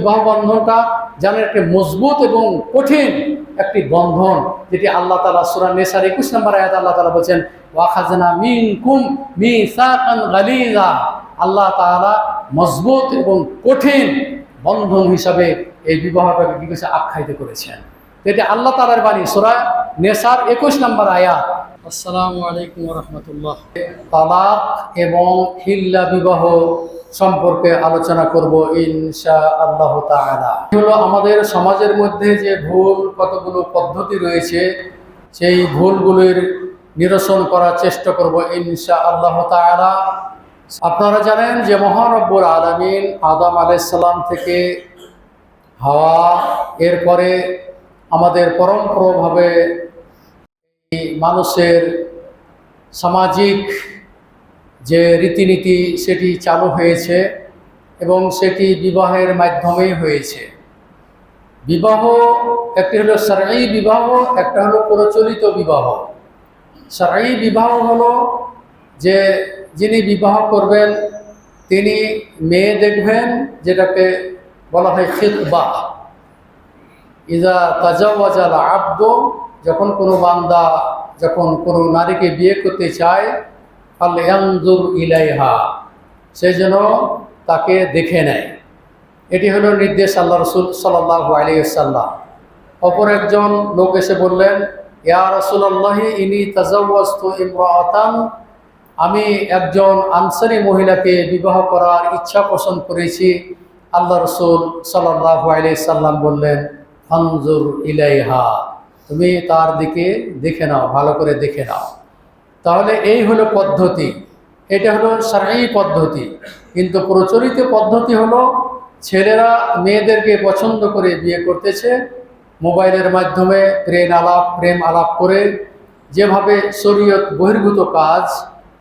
বিবাহ বন্ধনটা যেন একটি মজবুত এবং কঠিন একটি বন্ধন, যেটি আল্লাহ তালা সুরা নেসার একুশ নম্বর আয়াত আল্লাহ তালা বলছেন ওয়াখাজনা মিন কুম মি গালিজা। আল্লাহ তাআলা মজবুত এবং কঠিন বন্ধন হিসাবে এই বিবাহটাকে কি করেছে? আখ্যায়িত করেছেন। এটি আল্লাহ তালার বাণী। সুরা নেসার একুশ নম্বর আয়াত আসসালামু আলাইকুম রহমতুল্লাহ তালাক এবং হিল্লা বিবাহ সম্পর্কে আলোচনা করব ইনশা আল্লাহ তাআলা হলো আমাদের সমাজের মধ্যে যে ভুল কতগুলো পদ্ধতি রয়েছে, সেই ভুলগুলির নিরসন করার চেষ্টা করব ইনশা আল্লাহ তাআলা। আপনারা জানেন যে মহানব্বুর আলমিন আদাম আলাইসাল্লাম থেকে হাওয়া, এরপরে আমাদের পরম্পরভাবে মানুষের সামাজিক যে রীতিনীতি, সেটি চালু হয়েছে এবং সেটি বিবাহের মাধ্যমেই হয়েছে। বিবাহ একটি হলো সারাই বিবাহ, একটা হলো প্রচলিত বিবাহ। সারাই বিবাহ হলো যে যিনি বিবাহ করবেন, তিনি মেয়ে দেখবেন, যেটাকে বলা হয় খিতবা। ইজা তাজাওয়াজাল আব্দ যখন কোনো বান্দা যখন কোনো নারীকে বিয়ে করতে চায় আল ইয়ানজুর ইলাইহা, সে যেন তাকে দেখে নেয়। এটি হলো নির্দেশ আল্লাহ রসুল সাল্লাহ আলিয়াল্লাম অপর একজন লোক এসে বললেন, ইয়া রসুল্লাহি ইনি তাজাওয়াস্তু ইমরাতান আমি একজন আনসারি মহিলাকে বিবাহ করার ইচ্ছা পোষণ করেছি। আল্লাহ রসুল সাল্লাহ আলি সাল্লাম বললেন ফঞ্জুর ইলাইহা। তুমি তার দিকে দেখে নাও, ভালো করে দেখে নাও। তাহলে এই হলো পদ্ধতি। এটা হলো সারাই পদ্ধতি। কিন্তু প্রচলিত পদ্ধতি হলো ছেলেরা মেয়েদেরকে পছন্দ করে বিয়ে করতেছে, মোবাইলের মাধ্যমে প্রেম আলাপ প্রেম আলাপ করে। যেভাবে শরীয়ত বহির্ভূত কাজ,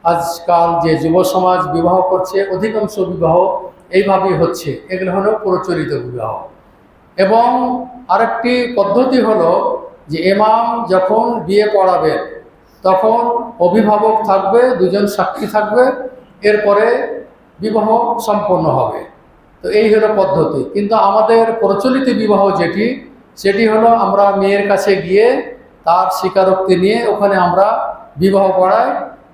আজকাল যে যুব সমাজ বিবাহ করছে, অধিকাংশ বিবাহ এইভাবেই হচ্ছে। এগুলো হলো প্রচলিত বিবাহ। এবং আরেকটি পদ্ধতি হলো যে ইমাম যখন বিয়ে পড়াবেন তখন অভিভাবক থাকবে, দুজন সাক্ষী থাকবে, এরপরে বিবাহ সম্পন্ন হবে। তো এই হলো পদ্ধতি। কিন্তু আমাদের প্রচলিত বিবাহ যেটি, সেটি হলো আমরা মেয়ের কাছে গিয়ে তার স্বীকারোক্তি নিয়ে ওখানে আমরা বিবাহ পড়াই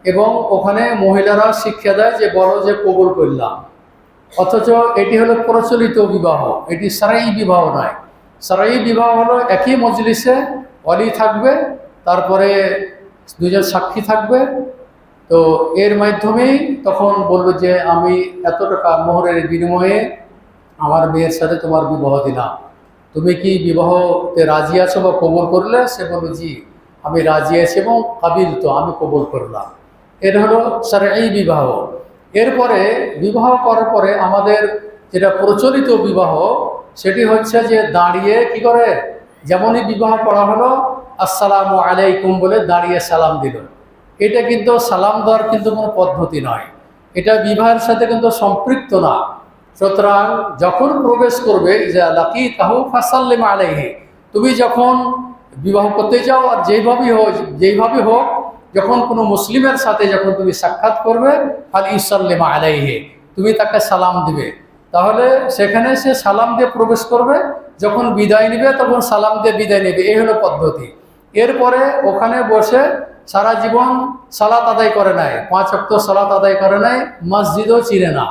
এবং ওখানে মহিলারা শিক্ষা দেয় যে, বলো যে কবুল করলাম। অথচ এটি হলো প্রচলিত বিবাহ, এটি সারাই বিবাহ নয়। সারাই বিবাহ হলো একই মজলিসে অলি থাকবে, তারপরে দুজন সাক্ষী থাকবে। তো এর মাধ্যমেই তখন বলবে যে, আমি এত টাকা মোহরের বিনিময়ে আমার মেয়ের সাথে তোমার বিবাহ দিলাম। তুমি কি বিবাহতে রাজি আছো বা কবল করলে? সে বলল জি, আমি রাজি আছি এবং কাবিল তো, আমি কবল করলাম। এর হলো স্যার, এই বিবাহ। এরপরে বিবাহ করার পরে আমাদের যেটা প্রচলিত বিবাহ সেটি হচ্ছে যে দাঁড়িয়ে কি করে? যেমনই বিবাহ করা হলো, আসসালামু আলাইকুম বলে দাঁড়িয়ে সালাম দিল। এটা কিন্তু সালাম দেওয়ার কিন্তু কোনো পদ্ধতি নয়। এটা বিবাহের সাথে কিন্তু সম্পৃক্ত না। সুতরাং যখন প্রবেশ করবে যে লাকি তাহু ফাসাল্লিম আলাইহি, তুমি যখন বিবাহ করতে যাও, আর যেইভাবেই হোক যেইভাবে হোক, যখন কোনো মুসলিমের সাথে যখন তুমি সাক্ষাৎ করবে আল ইসাল্লিমা আলাইহে, তুমি তাকে সালাম দিবে। তাহলে সেখানে সে সালাম দিয়ে প্রবেশ করবে, যখন বিদায় নিবে তখন সালাম দিয়ে বিদায় নেবে, এই হলো পদ্ধতি। এরপরে ওখানে বসে সারা জীবন সালাত আদায় করে নেয় পাঁচ অক্ত সালাত আদায় করে নেয় মসজিদও চিনে না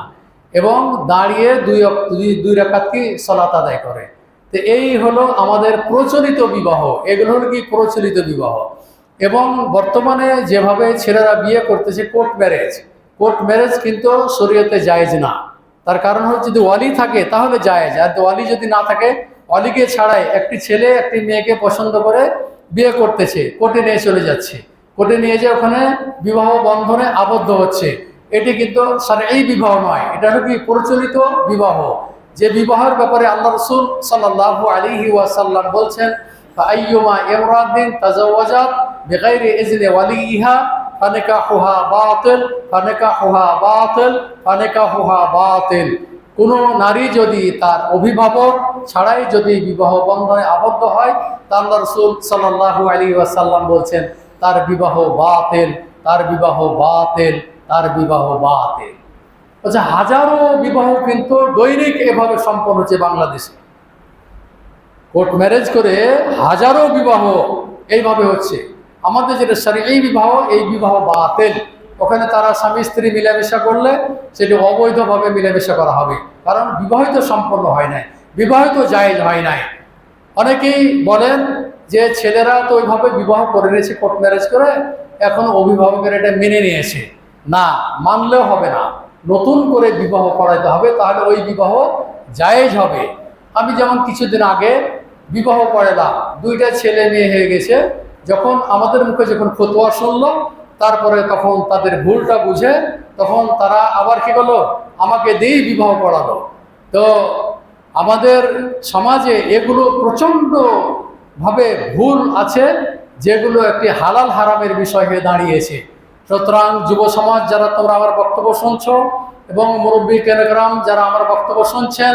এবং দাঁড়িয়ে দুই দুই দুই রেখাত কি সালাত আদায় করে। তো এই হলো আমাদের প্রচলিত বিবাহ, এগুলো হলো কি প্রচলিত বিবাহ। এবং বর্তমানে যেভাবে ছেলেরা বিয়ে করতেছে কোর্ট ম্যারেজ কোর্ট ম্যারেজ কিন্তু শরীয়তে জায়েজ না। তার কারণ হচ্ছে যদি ওয়ালি থাকে, তাহলে জায়েজ। আর ওয়ালি যদি না থাকে, ওয়ালিকে ছাড়াই একটি ছেলে একটি মেয়েকে পছন্দ করে বিয়ে করতেছে, কোর্টে নিয়ে চলে যাচ্ছে। কোর্টে নিয়ে যে ওখানে বিবাহ বন্ধনে আবদ্ধ হচ্ছে। এটি কিন্তু এই বিবাহ নয়, এটা হলো কি প্রচলিত বিবাহ। যে বিবাহের ব্যাপারে আল্লাহ রসুল সাল্লাহ আলিহি ওয়াসাল্লাম বলছেন আইয়ুমা তাজাওয়াজাত বেগাইরে ইজনে ওয়ালিহা ফানেকাহুহা বাতিল ফানেকাহুহা বাতিল ফানেকাহুহা বাতিল কোনো নারী যদি তার অভিভাবক ছাড়াই যদি বিবাহ বন্ধনে আবদ্ধ হয় তা আল্লাহ রসুল সাল্লাহ আলী ওয়াসাল্লাম বলছেন, তার বিবাহ বাতিল, তার বিবাহ বাতিল, তার বিবাহ বাতিল। আচ্ছা হাজারো বিবাহ কিন্তু দৈনিক এভাবে সম্পন্ন হচ্ছে বাংলাদেশে। কোর্ট ম্যারেজ করে হাজারো বিবাহ এইভাবে হচ্ছে। আমাদের যেটা সারি এই বিবাহ এই বিবাহ বাতিল। ওখানে তারা স্বামী স্ত্রী মিলামেশা করলে সেটি অবৈধভাবে মিলামেশা করা হবে। কারণ বিবাহিত সম্পন্ন হয় নাই, বিবাহিত জায়েজ হয় নাই। অনেকেই বলেন যে ছেলেরা তো ওইভাবে বিবাহ করে নিয়েছে, কোর্ট ম্যারেজ করে, এখন অভিভাবকের এটা মেনে নিয়েছে। না, মানলেও হবে না। নতুন করে বিবাহ করাইতে হবে, তাহলে ওই বিবাহ জায়েজ হবে। আমি যেমন কিছুদিন আগে বিবাহ করালাম দুইটা ছেলে মেয়ে হয়ে গেছে যখন আমাদের মুখে যখন ফতোয়া শুনলো, তারপরে তখন তাদের ভুলটা বুঝে, তখন তারা আবার কি করল? আমাকে দিয়েই বিবাহ করালো। তো আমাদের সমাজে এগুলো প্রচণ্ড ভাবে ভুল আছে, যেগুলো একটি হালাল হারামের বিষয় হয়ে দাঁড়িয়েছে। সুতরাং যুব সমাজ, যারা তোমরা আমার বক্তব্য শুনছ এবং মুরব্বী কেনগ্রাম যারা আমার বক্তব্য শুনছেন,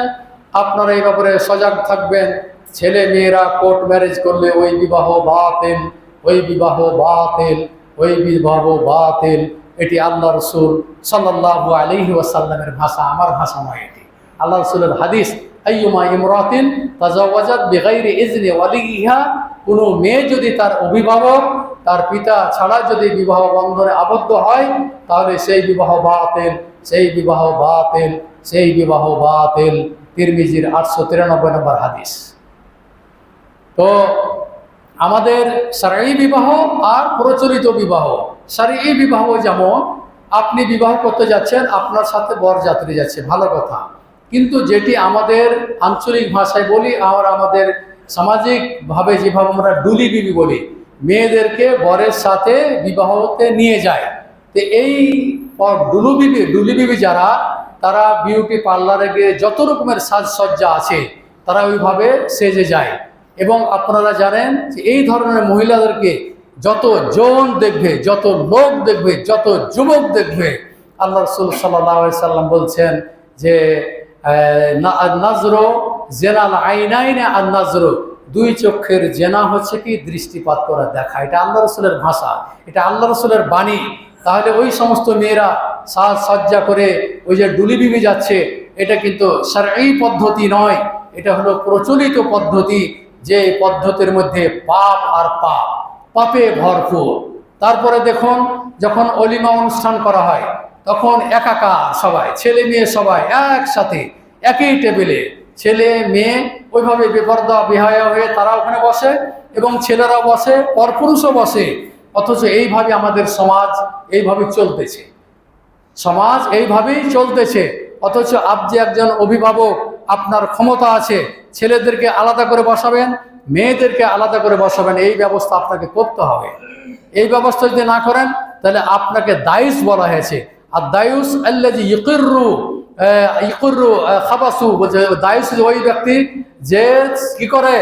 আপনারা এই ব্যাপারে সজাগ থাকবেন। ছেলে মেয়েরা কোর্ট ম্যারেজ করলে ওই বিবাহ বাতিল, ওই বিবাহ বাতিল, ওই বিবাহ বাতিল। এটি আল্লাহ রসুল সাল্লাল্লাহু আলাইহি ওয়াসাল্লামের ভাষা, আমার ভাষা নয় এটি। আল্লাহ রসুলের হাদিস, আইয়ুমা ইমরাতিন তাজাওয়াজাত বিগাইরি ইজনি ওয়ালিহা কোনো মেয়ে যদি তার অভিভাবক, তার পিতা ছাড়া যদি বিবাহ বন্ধনে আবদ্ধ হয়, তাহলে সেই বিবাহ বাতিল, সেই বিবাহ বাতিল, সেই বিবাহ বাতিল। তিরমিজির আটশো তিরানব্বই নম্বর হাদিস। তো আমাদের সারাই বিবাহ আর প্রচলিত বিবাহ। সারাই বিবাহ যেমন, আপনি বিবাহ করতে যাচ্ছেন, আপনার সাথে বরযাত্রী যাচ্ছে, ভালো কথা। কিন্তু যেটি আমাদের আঞ্চলিক ভাষায় বলি, আর আমাদের সামাজিকভাবে যেভাবে আমরা ডুলি বিবি বলি, মেয়েদেরকে বরের সাথে বিবাহতে নিয়ে যায়। তো এই প- ডুলু বিবি ডুলি বিবি যারা, তারা বিউটি পার্লারে গিয়ে যত রকমের সাজসজ্জা আছে, তারা ওইভাবে সেজে যায়। এবং আপনারা জানেন যে এই ধরনের মহিলাদেরকে যত জন দেখবে, যত লোক দেখবে, যত যুবক দেখবে, আল্লাহ রসুল সাল্লাম বলছেন যে নাজরো জেনাল আইনাইনে আর নাজরো। দুই চক্ষের জেনা হচ্ছে কি? দৃষ্টিপাত করা দেখা। এটা আল্লাহ রসুলের ভাষা। এটা আল্লাহ রসুলের বাণী। তাহলে ওই সমস্ত মেয়েরা সাজ সজ্জা করে ওই যে ডুলি বিবি যাচ্ছে, এটা কিন্তু সারাই পদ্ধতি নয়। এটা হলো প্রচলিত পদ্ধতি। যে পদ্ধতির মধ্যে পাপ আর পাপ, পাপে ভরপুর। তারপরে দেখুন, যখন অলিমা অনুষ্ঠান করা হয়, তখন একাকার সবাই, ছেলে মেয়ে সবাই একসাথে, একই টেবিলে, ছেলে মেয়ে ওইভাবে বেপর্দা, বিহায়া হয়ে তারা ওখানে বসে এবং ছেলেরা বসে, পরপুরুষও বসে। অথচ এইভাবে আমাদের সমাজ এইভাবে চলতেছে। সমাজ এইভাবেই চলতেছে। অথচ আপনি একজন অভিভাবক আপনার ক্ষমতা আছে, ছেলেদেরকে আলাদা করে বসাবেন, মেয়েদেরকে আলাদা করে বসাবেন, এই ব্যবস্থা আপনাকে করতে হবে। এই ব্যবস্থা যদি না করেন, তাহলে আপনাকে দায়ুস বলা হয়েছে। আর দায়ুস আল্লাহ যে ইকিরু ইকুরু খাবাসু, বলছে, দায়ুস ওই ব্যক্তি যে কি করে?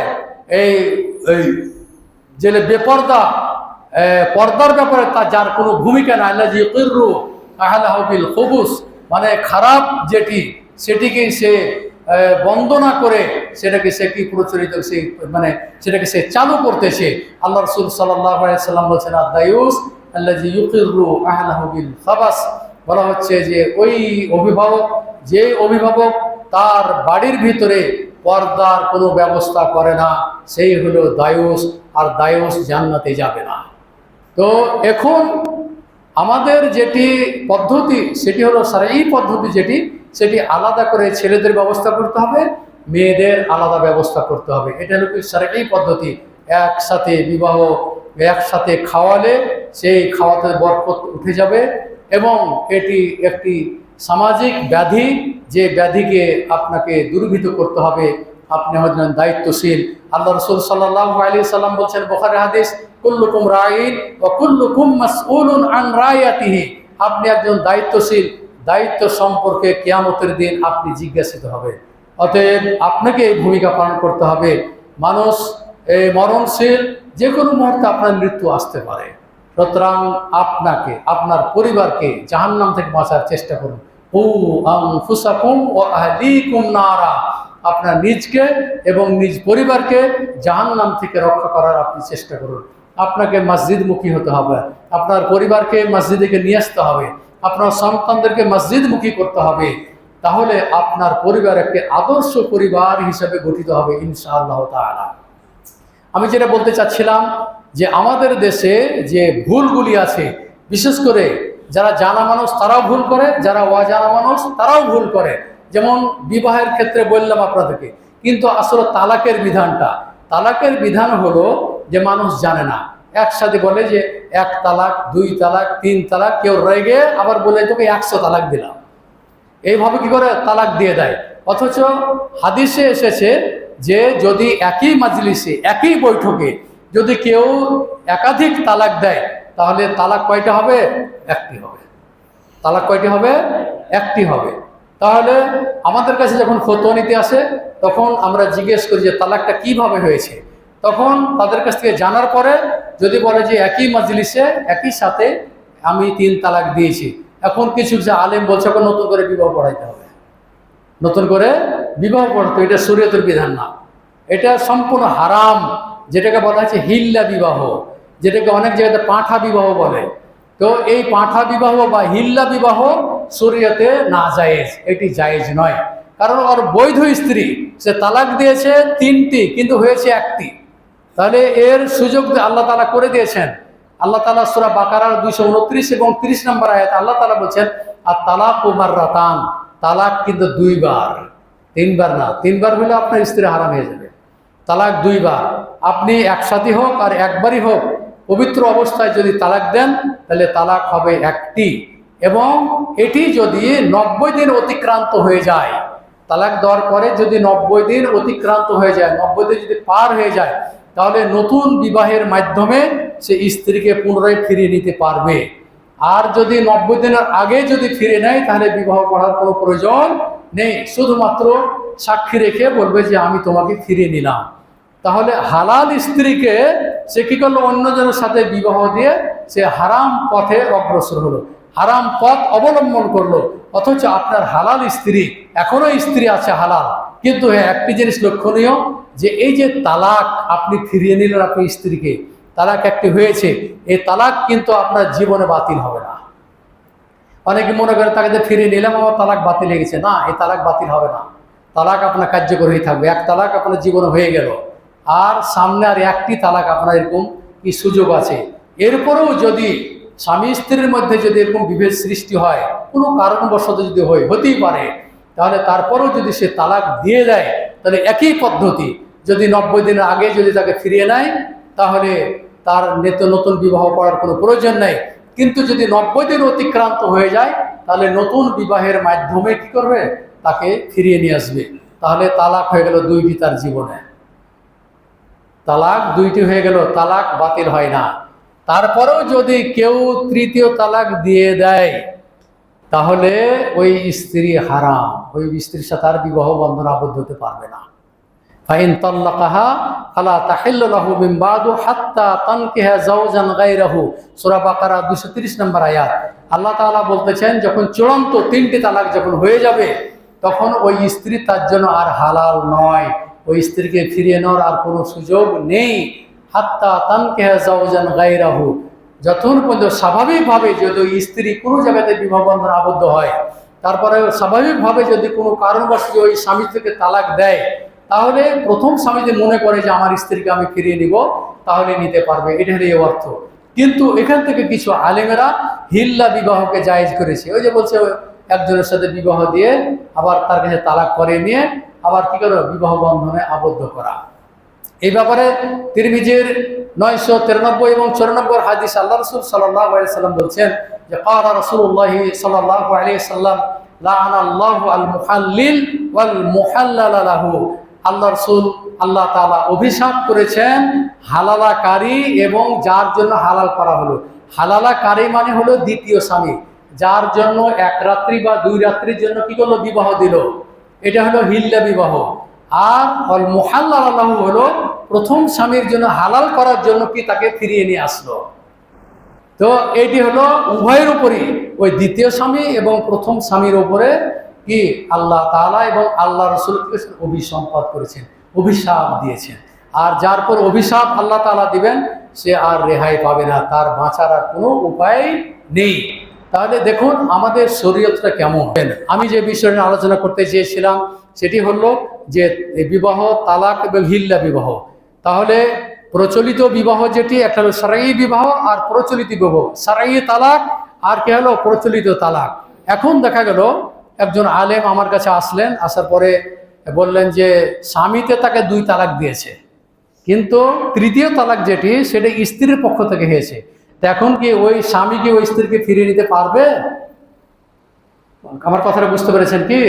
এই যে বেপর্দা পর্দার ব্যাপারে তার যার কোনো ভূমিকা নাই। আল্লাহ যে ইকিরু আহলাহবিল খবুস মানে খারাপ যেটি সেটিকে সে বন্দনা করে সেটাকে সে কি প্রচলিত, সে মানে সেটাকে সে চালু করতেছে আল্লাহ রসুল সাল্লাম বলছেন আদায়ুস আল্লাহ ইউকিরু আহলাহবিল খাবাস বলা হচ্ছে যে, ওই অভিভাবক, যে অভিভাবক তার বাড়ির ভিতরে পর্দার কোনো ব্যবস্থা করে না, সেই হলো দায়ুস, আর দায়ুস জান্নাতে যাবে না। তো এখন আমাদের যেটি পদ্ধতি, সেটি হলো সারাই পদ্ধতি যেটি সেটি আলাদা করে ছেলেদের ব্যবস্থা করতে হবে, মেয়েদের আলাদা ব্যবস্থা করতে হবে। এটা হলো কি সারাই পদ্ধতি। একসাথে বিবাহ, একসাথে খাওয়ালে সেই খাওয়াতে বরকত উঠে যাবে এবং এটি একটি সামাজিক ব্যাধি, যে ব্যাধিকে আপনাকে দুর্ভীত করতে হবে। আপনি হচ্ছেন দায়িত্বশীল। আল্লাহ রসুল সাল্লাহ আলী সাল্লাম বলছেন, বোখারে হাদিস, কুল্লুকুম রাইন ও কুল্লুকুম আন আপনি একজন দায়িত্বশীল দায়িত্ব সম্পর্কে কেয়ামতের দিন আপনি জিজ্ঞাসিত হবে। অতএব আপনাকে এই ভূমিকা পালন করতে হবে। মানুষ এই মরণশীল যে কোনো মুহূর্তে আপনার মৃত্যু আসতে পারে। সুতরাং আপনাকে, আপনার পরিবারকে জাহান্নাম থেকে বাঁচার চেষ্টা করুন। আপনার নিজকে এবং নিজ পরিবারকে জাহান্নাম থেকে রক্ষা করার আপনি চেষ্টা করুন। আপনাকে মসজিদমুখী হতে হবে। আপনার পরিবারকে মসজিদে নিয়ে আসতে হবে। আপনার সন্তানদেরকে মসজিদমুখী করতে হবে, তাহলে আপনার পরিবার একটি আদর্শ পরিবার হিসেবে গঠিত হবে, ইনশাআল্লাহ তাআলা। আমি যেটা বলতে চাচ্ছিলাম যে আমাদের দেশে যে ভুলগুলি আছে, বিশেষ করে যারা জানা মানুষ তারাও ভুল করে, যারা অজানা মানুষ তারাও ভুল করে। যেমন বিবাহের ক্ষেত্রে বললাম আপনাদেরকে, কিন্তু আসলে তালাকের বিধানটা, তালাকের বিধান হলো যে মানুষ জানে না। একসাথে বলে যে এক তালাক, দুই তালাক, তিন তালাক, কেউ রয়ে রেগে আবার বলে তোকে একশো তালাক দিলাম। এইভাবে কি করে তালাক দিয়ে দেয়? অথচ হাদিসে এসেছে যে যদি একই মাজলিসে, একই বৈঠকে যদি কেউ একাধিক তালাক দেয়, তাহলে তালাক কয়টা হবে? একটি হবে। তালাক কয়টি হবে? একটি হবে। তাহলে আমাদের কাছে যখন ফতোয়া নিতে আসে, তখন আমরা জিজ্ঞেস করি যে তালাকটা কীভাবে হয়েছে? তখন তাদের কাছ থেকে জানার পরে যদি বলে যে একই মাজলিসে, একই সাথে আমি তিন তালাক দিয়েছি, এখন কিছু যে আলেম বলছে, এখন নতুন করে বিবাহ পড়াইতে হবে। নতুন করে বিবাহ পড়তে এটা শরীয়তের বিধান না। এটা সম্পূর্ণ হারাম, যেটাকে বলা হচ্ছে হিল্লা বিবাহ, যেটাকে অনেক জায়গাতে পাঁঠা বিবাহ বলে। তো এই পাঁঠা বিবাহ বা হিল্লা বিবাহ শরীয়তে না জায়েজ, এটি জায়েজ নয়। কারণ ওর বৈধ স্ত্রী, সে তালাক দিয়েছে তিনটি, কিন্তু হয়েছে একটি। তাহলে এর সুযোগ আল্লাহ তালা করে দিয়েছেন। আল্লাহ তালা সুরা বাকারার দুইশো উনত্রিশ এবং তিরিশ নম্বর আয়াত আল্লাহ তালা বলছেন আর তালাক কুমার রাতান তালাক কিন্তু দুইবার। তিনবার না, তিনবার হলে আপনার স্ত্রী হারাম হয়ে যাবে। তালাক দুইবার। আপনি একসাথে হোক আর একবারই হোক, পবিত্র অবস্থায় যদি তালাক দেন, তাহলে তালাক হবে একটি। এবং এটি যদি নব্বই দিন অতিক্রান্ত হয়ে যায়, তালাক দেওয়ার পরে যদি নব্বই দিন অতিক্রান্ত হয়ে যায়, নব্বই দিন যদি পার হয়ে যায় তাহলে নতুন বিবাহের মাধ্যমে সে স্ত্রীকে পুনরায় ফিরিয়ে নিতে পারবে। আর যদি নব্বই দিনের আগে যদি ফিরে নেয়, তাহলে বিবাহ করার কোনো প্রয়োজন নেই। শুধুমাত্র সাক্ষী রেখে বলবে যে, আমি তোমাকে ফিরিয়ে নিলাম। তাহলে হালাল স্ত্রীকে সে কি করল? অন্যজনের সাথে বিবাহ দিয়ে সে হারাম পথে অগ্রসর হলো, হারাম পথ অবলম্বন করল। অথচ আপনার হালাল স্ত্রী এখনও স্ত্রী আছে হালাল। কিন্তু হ্যাঁ একটি জিনিস লক্ষণীয় যে এই যে তালাক আপনি ফিরিয়ে নিলেন আপনি স্ত্রীকে, তালাক একটি হয়েছে এই তালাক কিন্তু আপনার জীবনে বাতিল হবে না। অনেকে মনে করে তাকে যে ফিরিয়ে নিলাম, আমার তালাক বাতিল হয়ে গেছে। না, এই তালাক বাতিল হবে না। তালাক আপনার কার্যকর হয়ে থাকবে। এক তালাক আপনার জীবনে হয়ে গেল। আর সামনে আর একটি তালাক আপনার এরকম কি সুযোগ আছে? এরপরেও যদি স্বামী স্ত্রীর মধ্যে যদি এরকম বিভেদ সৃষ্টি হয়, কোনো কারণবশত যদি হয়, হতেই পারে, তাহলে তারপরেও যদি সে তালাক দিয়ে দেয়, তাহলে একই পদ্ধতি। যদি নব্বই দিনের আগে যদি তাকে ফিরিয়ে নেয়, তাহলে তার নেত নতুন বিবাহ করার কোনো প্রয়োজন নেই। কিন্তু যদি নব্বই দিন অতিক্রান্ত হয়ে যায়, তাহলে নতুন বিবাহের মাধ্যমে কি করবে? তাকে ফিরিয়ে নিয়ে আসবে। তাহলে তালাক হয়ে গেল দুইটি তার জীবনে। তালাক দুইটি হয়ে গেল, তালাক বাতিল হয় না। তারপরেও যদি কেউ তৃতীয় তালাক দিয়ে দেয়, তাহলে ওই স্ত্রী হারাম। ওই স্ত্রীর সাথে আর বিবাহ বন্ধন আবদ্ধ হতে পারবে না। ফাইন তাল্লাকাহা ফালা তাহিল্লু লাহু মিন বাদু হাত্তা তানকিহা যাওজান গায়রাহু। সূরা বাকারা 230 নম্বর আয়াত। আল্লাহ তাআলা বলতেছেন, যখন চূড়ান্ত তিনটি তালাক যখন হয়ে যাবে, তখন ওই স্ত্রী তার জন্য আর হালাল নয়। ওই স্ত্রীকে ফিরিয়ে নেওয়ার আর কোনো সুযোগ নেই। হাত্তা তানকিহা যাওজান গায়রাহু। যখন পর্যন্ত স্বাভাবিকভাবে যদি ওই স্ত্রী কোনো জায়গাতে বিবাহ আবদ্ধ হয় তারপরে স্বাভাবিকভাবে যদি কোনো কারণবশত ওই স্বামী থেকে তালাক দেয় তাহলে প্রথম স্বামী যে মনে করে যে আমার স্ত্রীকে আমি ফিরিয়ে নিব, তাহলে নিতে পারবে। এটার এই অর্থ। কিন্তু এখান থেকে কিছু আলেমেরা হিল্লা বিবাহকে জায়েজ করেছে। ওই যে বলছে একজনের সাথে বিবাহ দিয়ে আবার তার কাছে তালাক করে নিয়ে আবার কি করে? বিবাহ বন্ধনে আবদ্ধ করা। এই ব্যাপারে তিরমিজির নয়শো তিরানব্বই এবং চুরানব্বই হাদিস আল্লাহ রসুল সাল্লাহ সাল্লাম বলছেন যে কারা রসুল্লাহ সাল্লাহ আলী সাল্লাম আল্লাহ আল মুহাল্লিল ওয়াল মুহাল্লালাহু আল্লাহ রসুল, আল্লাহ তালা অভিশাপ করেছেন হালালাকারী এবং যার জন্য হালাল করা হলো। হালালাকারী মানে হলো দ্বিতীয় স্বামী, যার জন্য এক রাত্রি বা দুই রাত্রির জন্য কি করল? বিবাহ দিল। এটা হলো হিল্লা বিবাহ। আর মোহাল্লা আল্লাহ হলো প্রথম স্বামীর জন্য হালাল করার জন্য কি তাকে ফিরিয়ে নিয়ে আসলো। তো এটি হলো উভয়ের উপরই, ওই দ্বিতীয় স্বামী এবং প্রথম স্বামীর উপরে কি আল্লাহ তালা এবং আল্লাহ রসুলকে অভিসম্পাদ করেছেন, অভিশাপ দিয়েছেন। আর যার পর অভিশাপ আল্লাহ তালা দিবেন, সে আর রেহাই পাবে না, তার বাঁচার আর কোনো উপায় নেই। তাহলে দেখুন আমাদের শরীয়তটা কেমন। আমি যে বিষয় নিয়ে আলোচনা করতে চেয়েছিলাম, সেটি হলো যে বিবাহ তালাক এবং হিল্লা বিবাহ। তাহলে প্রচলিত বিবাহ যেটি, একটা হলো সারাই বিবাহ আর প্রচলিত বিবাহ। সারাই তালাক আর কে হলো? প্রচলিত তালাক। এখন দেখা গেল একজন আলেম আমার কাছে আসলেন, আসার পরে বললেন যে স্বামীতে তাকে দুই তালাক দিয়েছে, কিন্তু তৃতীয় তালাক যেটি, সেটা স্ত্রীর পক্ষ থেকে হয়েছে। এখন কি ওই স্বামী কি ওই স্ত্রীকে ফিরিয়ে নিতে পারবে? আমার কথাটা বুঝতে পেরেছেন কি?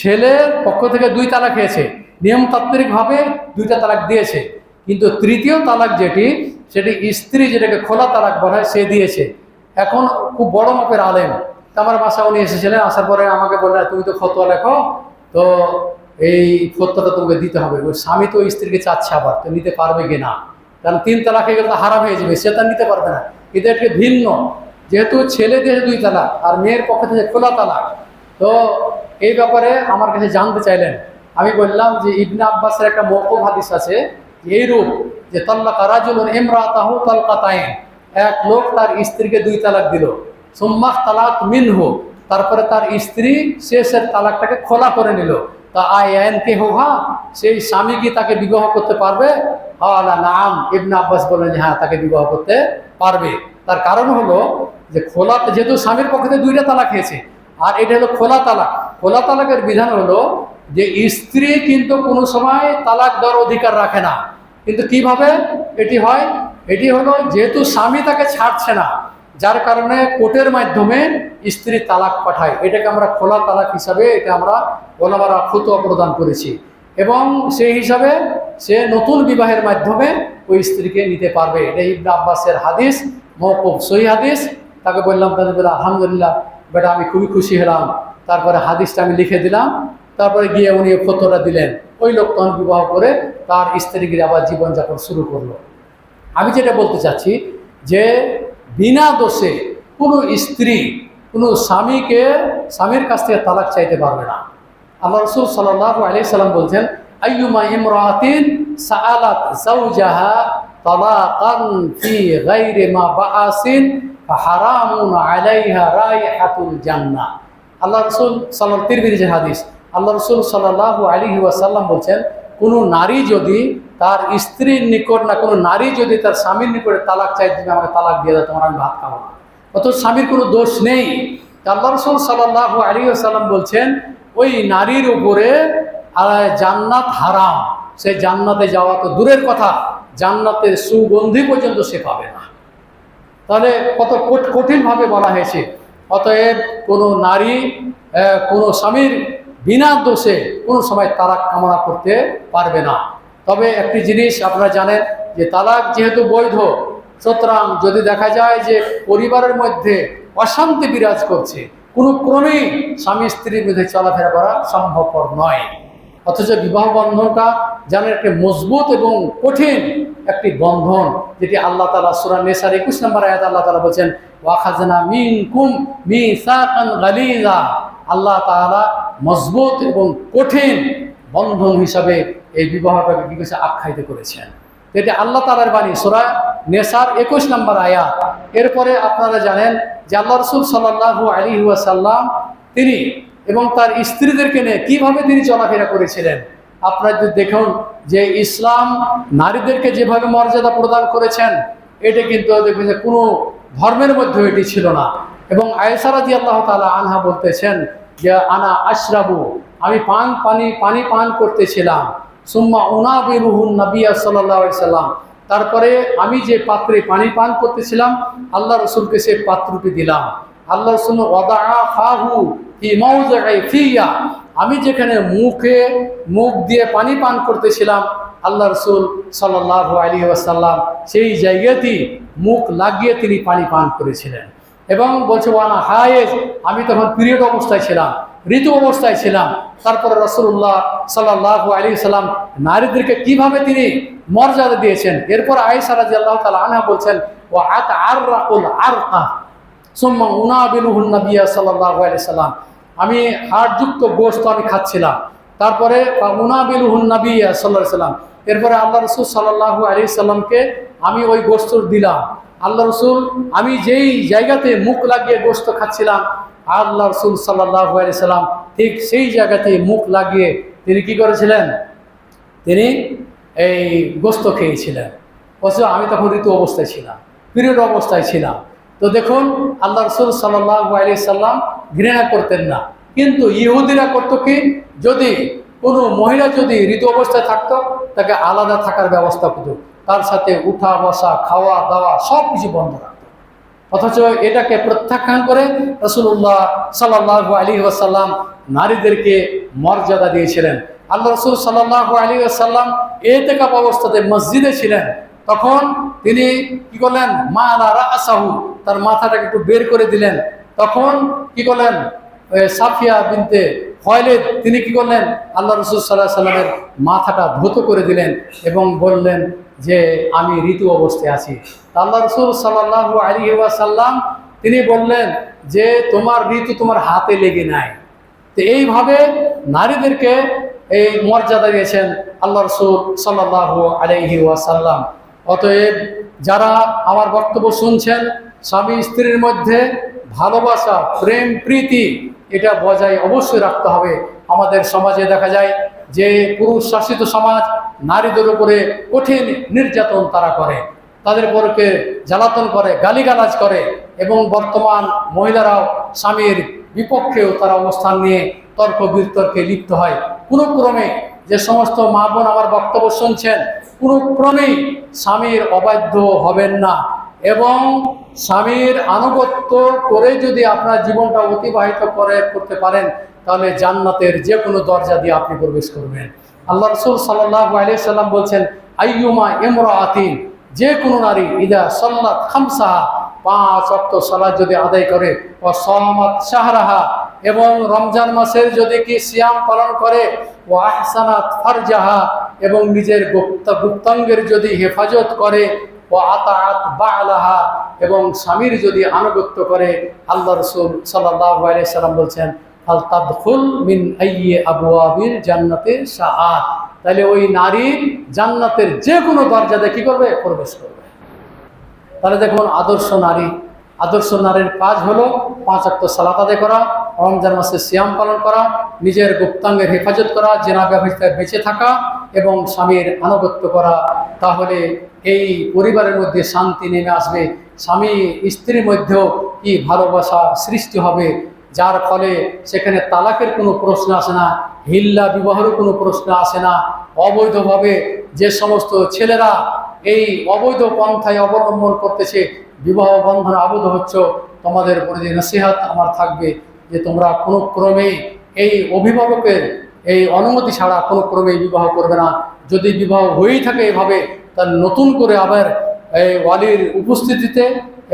ছেলের পক্ষ থেকে দুই তালাক হয়েছে নিয়মতান্ত্রিকভাবে দুইটা তালাক দিয়েছে, কিন্তু তৃতীয় তালাক যেটি, সেটি স্ত্রী যেটাকে খোলা তালাক বলা হয়, সে দিয়েছে। এখন খুব বড় মাপের আলেম তা আমার বাসা উনি এসেছিলেন, আসার পরে আমাকে বললেন, তুমি তো ফতোয়া লেখো, তো এই ফতোয়াটা তোমাকে দিতে হবে। ওই স্বামী তো স্ত্রীকে চাচ্ছে আবার, তো নিতে পারবে কি না? কারণ তিন তালাক গেলে তো হারাম হয়ে যাবে, সে তার নিতে পারবে না। কিন্তু একটি ভিন্ন, যেহেতু ছেলে দিয়ে দুই তালাক, আর মেয়ের পক্ষ থেকে খোলা তালাক। তো এই ব্যাপারে আমার কাছে জানতে চাইলেন। আমি বললাম যে, ইবনে আব্বাসের একটা মৌকুব হাদিস আছে এই রূপ, যে তল্লাকা রাজুল ইমরাতাহু তালকাতাইন, এক লোক তার স্ত্রীকে দুই তালাক দিল। সুম্মাহ তালাক মিনহু। তারপরে তার স্ত্রী শেষের তালাকটাকে খোলা করে নিল। তা আই আইন কে হোহা সেই স্বামী কি তাকে বিবাহ করতে পারবে? আলা নাম। ইবনে আব্বাস বলেন হ্যাঁ তাকে বিবাহ করতে পারবে। তার কারণ হলো যে খোলা যেহেতু স্বামীর পক্ষে দুইটা তালাক হয়েছে। আর এটা হলো খোলা তালাক। খোলা তালাকের বিধান হলো যে, স্ত্রী কিন্তু কোনো সময় তালাক দেওয়ার অধিকার রাখে না। কিন্তু কীভাবে? এটি হয়, এটি হলো যেহেতু স্বামী তাকে ছাড়ছে না যার কারণে কোর্টের মাধ্যমে স্ত্রী তালাক পাঠায়। এটাকে আমরা খোলা তালাক হিসাবে এটা আমরা ওলামারা ফতুয়া প্রদান করেছি। এবং সেই হিসাবে সে নতুন বিবাহের মাধ্যমে ওই স্ত্রীকে নিতে পারবে। এটা ইবনে আব্বাসের হাদিস মহকুব সহি হাদিস। তাকে বললাম তাদের বলে, আলহামদুলিল্লাহ, বেটা, আমি খুবই খুশি হলাম। তারপরে হাদিসটা আমি লিখে দিলাম। তারপরে গিয়ে উনি ফতোটা দিলেন। ওই লোক তখন বিবাহ করে তার স্ত্রীকে আবার জীবনযাপন শুরু করল। আমি যেটা বলতে চাচ্ছি যে বিনা দোষে কোনো স্ত্রী, কোনো স্বামীকে, স্বামীর কাছ থেকে তালাক চাইতে পারবে না। আল্লাহ রসুল সাল্লাহ আলি সাল্লাম বলছেন, আইয়ুমা মা আল্লাহ রসুল সাল্লাহ তিরমিজি ওয়াসাল্লাম বলছেন, কোনো নারী যদি তার স্ত্রীর নিকট না, কোনো নারী যদি তার স্বামীর নিকটে তালাক চাই তুমি আমাকে তালাক দিয়ে দাও, তোমার আমি ভাত খাব অত স্বামীর কোনো দোষ নেই। আল্লাহ রসুল সাল্লাহ আলী আসাল্লাম বলছেন, ওই নারীর উপরে জান্নাত হারাম। সে জান্নাতে যাওয়া তো দূরের কথা, জান্নাতের সুগন্ধি পর্যন্ত সে পাবে না। তাহলে কত কঠ- কঠিনভাবে বলা হয়েছে। অতএব কোনো নারী কোনো স্বামীর বিনা দোষে কোনো সময় তালাক কামনা করতে পারবে না। তবে একটি জিনিস আপনারা জানেন যে তালাক যেহেতু বৈধ, সুতরাং যদি দেখা যায় যে পরিবারের মধ্যে অশান্তি বিরাজ করছে, কোনো ক্রমেই স্বামী স্ত্রীর মধ্যে চলাফেরা করা সম্ভবপর নয়। অথচ বিবাহ বন্ধনটা যেন একটি মজবুত এবং কঠিন একটি বন্ধন, যেটি আল্লাহ তালা সুরা নেসার একুশ নম্বর আয়াত আল্লাহ তালা বলছেন ওয়াখাজনা মিন কুম মি আল্লাহ তাআলা মজবুত এবং কঠিন বন্ধন হিসাবে এই বিবাহটাকে কি করেছে আখ্যায়িত করেছেন। এটি আল্লাহ তালার বাণী, সুরা নেসার একুশ নম্বর আয়াত। এরপরে আপনারা জানেন যে আল্লাহ রসুল সাল্লাহু আলী ওয়াসাল্লাম তিনি এবং তার স্ত্রীদেরকে নিয়ে কীভাবে তিনি চলাফেরা করেছিলেন, আপনারা যদি দেখুন যে ইসলাম নারীদেরকে যেভাবে মর্যাদা প্রদান করেছেন, এটা কিন্তু দেখবেন যে কোনো ধর্মের মধ্যে এটি ছিল না। এবং আয়সারাদি আল্লাহ তালা আনহা বলতেছেন যে, আনা আশরাবু, আমি পান, পানি পানি পান করতেছিলাম। সুম্মা উনা বিরুহুন নবিয়া সাল্লাহ সাল্লাম। তারপরে আমি যে পাত্রে পানি পান করতেছিলাম, আল্লাহ রসুলকে সে পাত্রটি দিলাম। আল্লাহ রসুল ফাহু ফিয়া আমি যেখানে মুখে মুখ দিয়ে পানি পান করতেছিলাম, আল্লাহ রসুল সাল্লাহ আলী ওয়াসাল্লাম সেই জায়গাতেই মুখ লাগিয়ে তিনি পানি পান করেছিলেন। এবং বলছে, ওয়ানা হায়েজ আমি তখন পিরিয়ড অবস্থায় ছিলাম। ঋতু অবস্থায় ছিলাম। তারপরে রসুল্লাহ সাল্লাহ আলী সাল্লাম নারীদেরকে কীভাবে তিনি মর্যাদা দিয়েছেন? এরপর আয়েশা রাজি আল্লাহ তালা আনহা বলছেন ও আত আর রাকুল আর সুম্মা নবিয়া সাল্লাহ আলি সাল্লাম। আমি হাড়যুক্ত গোস্ত আমি খাচ্ছিলাম। তারপরে উনাবিলুহুন নবিয়া সাল্লাহ সাল্লাম। এরপরে আল্লাহ রসুল সাল্লাহ আলী সাল্লামকে আমি ওই গোস্ত দিলাম। আল্লাহ রসুল, আমি যেই জায়গাতে মুখ লাগিয়ে গোস্ত খাচ্ছিলাম আল্লাহ রসুল সাল্লাহ সাল্লাম ঠিক সেই জায়গাতে মুখ লাগিয়ে তিনি কি করেছিলেন? তিনি এই গোস্ত খেয়েছিলেন। অথচ আমি তখন ঋতু অবস্থায় ছিলাম পিরিয়ড অবস্থায় ছিলাম। তো দেখুন আল্লাহ রসুল সাল্লাহ আলি সাল্লাম ঘৃণা করতেন না। কিন্তু ইহুদিরা করতো কি? যদি কোনো মহিলা যদি ঋতু অবস্থায় থাকতো, তাকে আলাদা থাকার ব্যবস্থা করতো। তার সাথে উঠা বসা খাওয়া দাওয়া সব কিছু বন্ধ রাখতো। অথচ এটাকে প্রত্যাখ্যান করে রসুল্লাহ সাল্লাহ আলী ওয়াসাল্লাম নারীদেরকে মর্যাদা দিয়েছিলেন। আল্লাহ রসুল সাল্লাহ আলী আসাল্লাম এতেকাপ অবস্থাতে মসজিদে ছিলেন। তখন তিনি কি করলেন? মা আলা আসাহু তার মাথাটাকে একটু বের করে দিলেন। তখন কি করলেন? সাফিয়া বিনতে ফয়লেদ তিনি কি করলেন? আল্লাহ রসুল সাল্লাহ সাল্লামের মাথাটা ধুত করে দিলেন এবং বললেন যে আমি ঋতু অবস্থায় আছি। আল্লাহ রসুল সাল্লাহ আলী সাল্লাম তিনি বললেন যে তোমার ঋতু তোমার হাতে লেগে নাই। তো এইভাবে নারীদেরকে এই মর্যাদা দিয়েছেন আল্লাহ রসুল সাল্লাহ আলাইহি ওয়াসাল্লাম। অতএব যারা আমার বক্তব্য শুনছেন, স্বামী স্ত্রীর মধ্যে ভালোবাসা, প্রেম, প্রীতি, এটা বজায় অবশ্যই রাখতে হবে। আমাদের সমাজে দেখা যায় যে পুরুষ শাসিত সমাজ নারীদের উপরে কঠিন নির্যাতন তারা করে, তাদের পরকে জ্বালাতন করে, গালিগালাজ করে এবং বর্তমান মহিলারাও স্বামীর বিপক্ষেও তারা অবস্থান নিয়ে তর্ক বিতর্কে লিপ্ত হয়। কোনো ক্রমে যে সমস্ত মা বোন আমার বক্তব্য শুনছেন কোনো ক্রমেই স্বামীর অবাধ্য হবেন না এবং স্বামীর আনুগত্য করে যদি আপনার জীবনটা অতিবাহিত করে, করতে পারেন তাহলে জান্নাতের যে কোনো দরজা দিয়ে আপনি প্রবেশ করবেন। আল্লাহ রসুল সাল্লাহ আলিয়া সাল্লাম বলছেন, আইয়ুমা এমরা আতিন যে কোনো নারী, ইদা সল্লাত খামসাহা পাঁচ অক্ত সালাদ যদি আদায় করে ও সহমত শাহরাহা এবং রমজান মাসের যদি কি সিয়াম পালন করে ও আহসানাত ফারজাহা এবং নিজের গুপ্ত গুপ্তাঙ্গের যদি হেফাজত করে ও আতাআত বালাহা এবং স্বামীর যদি আনুগত্য করে, আল্লাহ রসুল সাল্লাহ আলিয়া সাল্লাম বলছেন আল তাদখুল মিন আইয়ে আবু আবির জান্নাতে শাহাদ তাহলে ওই নারী জান্নাতের যে কোনো দরজাতে কি করবে? প্রবেশ করবে। তাহলে দেখুন, আদর্শ নারী। আদর্শ নারীর কাজ হলো পাঁচ অক্ট সালাত আদায় করা, রমজান মাসে সিয়াম পালন করা, নিজের গুপ্তাঙ্গের হেফাজত করা, জেনা ব্যবস্থায় বেঁচে থাকা এবং স্বামীর আনুগত্য করা। তাহলে এই পরিবারের মধ্যে শান্তি নেমে আসবে। স্বামী স্ত্রীর মধ্যেও কি ভালোবাসা সৃষ্টি হবে? যার ফলে সেখানে তালাকের কোনো প্রশ্ন আসে না, হিল্লা বিবাহেরও কোনো প্রশ্ন আসে না। অবৈধভাবে যে সমস্ত ছেলেরা এই অবৈধ পন্থায় অবলম্বন করতেছে, বিবাহ বন্ধন আবদ্ধ হচ্ছ, তোমাদের প্রতি নসিহাত আমার থাকবে যে তোমরা কোনো ক্রমেই এই অভিভাবকের এই অনুমতি ছাড়া কোনো ক্রমেই বিবাহ করবে না। যদি বিবাহ হয়েই থাকে এভাবে তার নতুন করে আবার এই ওয়ালির উপস্থিতিতে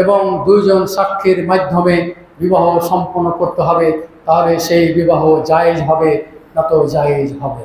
এবং দুইজন সাক্ষীর মাধ্যমে বিবাহ সম্পন্ন করতে হবে তাহলে সেই বিবাহ জায়েজ হবে না তো জায়েজ হবে।